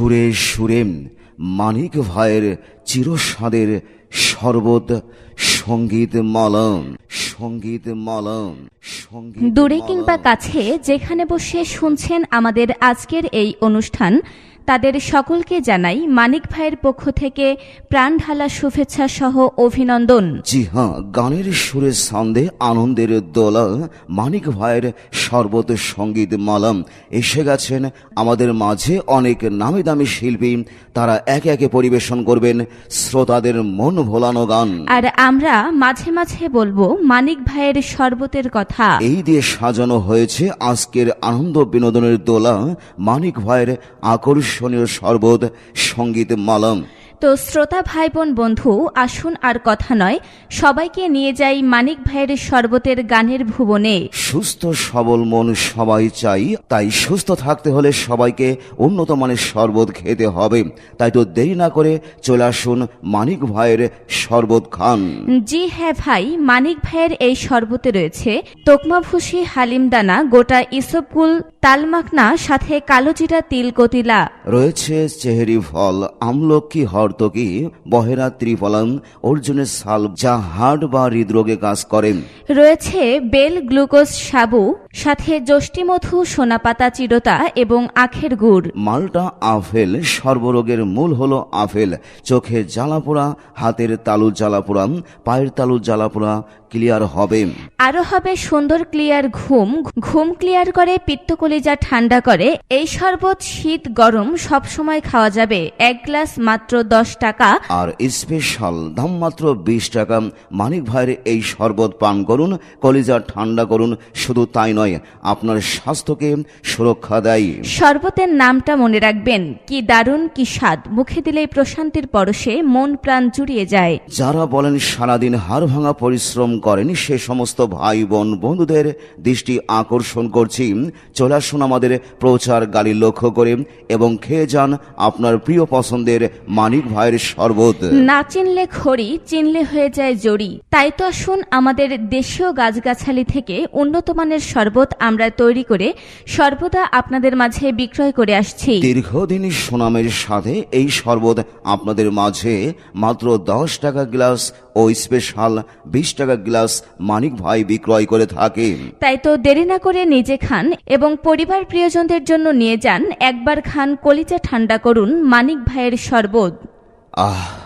সুরে সুরে মানিক ভাইয়ের চিরস্বাদের শরবত সংগীত মলম সংগীত মলম সংগীত দূরে কিংবা কাছে যেখানে বসে শুনছেন আমাদের আজকের এই অনুষ্ঠান তাদের সকলকে জানাই মানিক ভাইয়ের পক্ষ থেকে প্রাণ ঢালা শুভেচ্ছা সহ অভিনন্দন। জি হ্যাঁ গানের সুরে ছন্দে আনন্দের দোলা মানিক ভাইয়ের সর্বত সংগীত মালাম। এসে গেছেন আমাদের মাঝে অনেক নামি দামি শিল্পী তারা একে একে পরিবেশন করবেন শ্রোতাদের মন ভোলানো গান। আর আমরা মাঝে মাঝে বলব মানিক ভাইয়ের শরবতের কথা। এই দিয়ে সাজানো হয়েছে আজকের আনন্দ বিনোদনের দোলা মানিক ভাইয়ের আকর্ষণীয় সর্বদ সংগীত মালাম তো শ্রোতা ভাই বোন বন্ধু আসুন আর কথা নয় সবাইকে নিয়ে যাই মানিক ভাইয়ের শরবতের গানের ভুবনে। সুস্থ সবল মন সবাই চাই তাই সুস্থ থাকতে হলে সবাইকে উন্নত মানের শরবত খেতে হবে। তাই তো দেরি না করে চলে আসুন মানিক ভাইয়ের শরবত খান। জি হ্যাঁ ভাই মানিক ভাইয়ের এই শরবতে রয়েছে তোকমাভুসি হালিমদানা গোটা ইসবগুল তালমাকনা সাথে কালোজিরা তিল কতিলা রয়েছে চেহারি ফল আমলকি হরতকি বহেরা ত্রিফলন অর্জুনের সাল যা হার্ট বা হৃদরোগে কাজ করেন রয়েছে বেল গ্লুকোজ সাবু সাথে যষ্টিমধু সোনাপাতা চিরতা এবং আখের গুড়। মালটা আফেল সর্বরোগের মূল হলো আফেল চোখে জ্বালাপোড়া হাতের তালু জ্বালাপোড়া পায়ের তালু জ্বালাপোড়া ক্লিয়ার হবে। আরও হবে সুন্দর ক্লিয়ার ঘুম। ঘুম ক্লিয়ার করে পিত্তকলিজা ঠান্ডা করে। এই শরবত শীত গরম সব সময় খাওয়া যাবে। এক গ্লাস মাত্র দশ টাকা। আর স্পেশাল দাম মাত্র বিশ টাকা। মানিক ভাইয়ের এই শরবত পান করুন। কলিজা ঠান্ডা করুন শুধু তাই নয় আপনার স্বাস্থ্যকে সুরক্ষা দেয়। শরবতের নামটা মনে রাখবেন কি দারুণ কি স্বাদ। মুখে দিলেই প্রশান্তির পরশে মন প্রাণ জুড়িয়ে যায়। যারা বলেন সারাদিন হাড় ভাঙা পরিশ্রম করেন সে সমস্ত ভাই বোন বন্ধুদের দৃষ্টি আকর্ষণ করছি। চলে আসুন আমাদের প্রচার গাড়ি লক্ষ্য করে এবং খেয়ে যান আপনার প্রিয় পছন্দের মানিক ভাইয়ের শরবত। না চিনলে খড়ি চিনলে হয়ে যায় জড়ি। তাই তো আসুন আমাদের দেশীয় গাছগাছালি থেকে উন্নত মানের শরবত আমরা তৈরি করে সর্বদা আপনাদের মাঝে বিক্রয় করে আসছি। দীর্ঘদিন সুনামের সাথে এই শরবত আপনাদের মাঝে মাত্র দশ টাকা গ্লাস ও স্পেশাল বিশ টাকা গ্লাস মানিক ভাই বিক্রয় করে থাকে। তাই তো দেরি না করে নিজে খান এবং পরিবার প্রিয়জনদের জন্য নিয়ে যান। একবার খান কলিজা ঠান্ডা করুন মানিক ভাইয়ের শরবত। আহ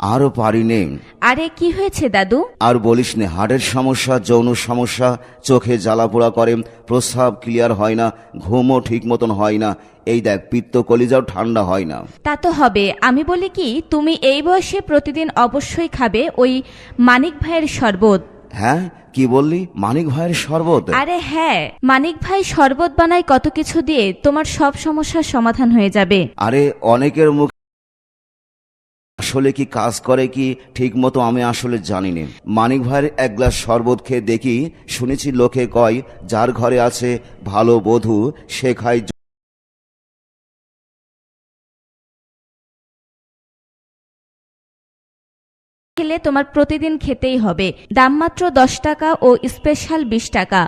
আরও পারি নে আরে কি হয়েছে দাদু? আর বলিস নে হার্টের সমস্যা যৌন সমস্যা চোখে জ্বালাপোড়া করে প্রস্রাব ক্লিয়ার হয় না ঘুমও ঠিক মতন হয় না। এই দেখ পিত্ত কলিজাও ঠান্ডা হয় না। তা তো হবে। আমি বলি কি তুমি এই বয়সে প্রতিদিন অবশ্যই খাবে ওই মানিক ভাইয়ের শরবত। হ্যাঁ? কি বললি? মানিক ভাইয়ের শরবত? আরে হ্যাঁ মানিক ভাই শরবত বানায় কত কিছু দিয়ে তোমার সব সমস্যার সমাধান হয়ে যাবে। আরে অনেকের মুখ আসলে কি কাজ করে কি? ঠিক মতো আমি আসলে জানি না মানিক ভাইয়ের এক গ্লাস শরবত খেয়ে দেখি, শুনেছি লোকে কয়, যার ঘরে আছে ভালো বধূ, সে খায় খেলে তোমার প্রতিদিন খেতেই হবে। দাম মাত্র দশ টাকা ও স্পেশাল বিশ টাকা।